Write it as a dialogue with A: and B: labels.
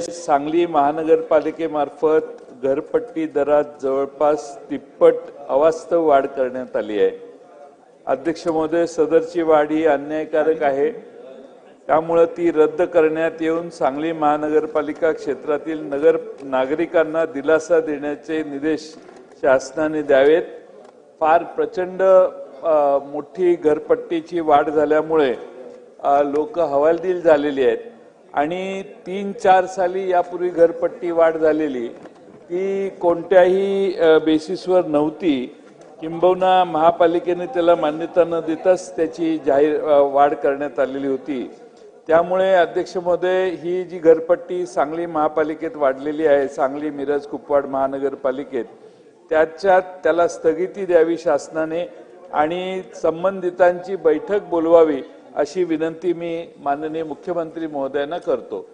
A: सांगली महानगरपालिकेमार्फत घरपट्टी दरात जवळपास तिप्पट अवास्तव वाढ करण्यात आली आहे. अध्यक्ष महोदय सदरची वाढ ही अन्यायकारक आहे. त्यामुळं ती रद्द करण्यात येऊन सांगली महानगरपालिका क्षेत्रातील नगर नागरिकांना दिलासा देण्याचे निर्देश शासनाने द्यावेत. फार प्रचंड मोठी घरपट्टीची वाढ झाल्यामुळे लोक हवालदिल झालेली आहेत. आणि तीन चार साली यापूर्वी घरपट्टी वाढ झालेली ती कोणत्याही बेसिसवर नव्हती. किंबहुना महापालिकेने त्याला मान्यता न देताच त्याची जाहीर वाढ करण्यात आलेली होती. त्यामुळे अध्यक्ष महोदय ही जी घरपट्टी सांगली महापालिकेत वाढलेली आहे सांगली मिरज कुपवाड महानगरपालिकेत त्याच्यात त्याला स्थगिती द्यावी शासनाने आणि संबंधितांची बैठक बोलवावी अशी विनंती मी माननीय मुख्यमंत्री महोदयांना करतो.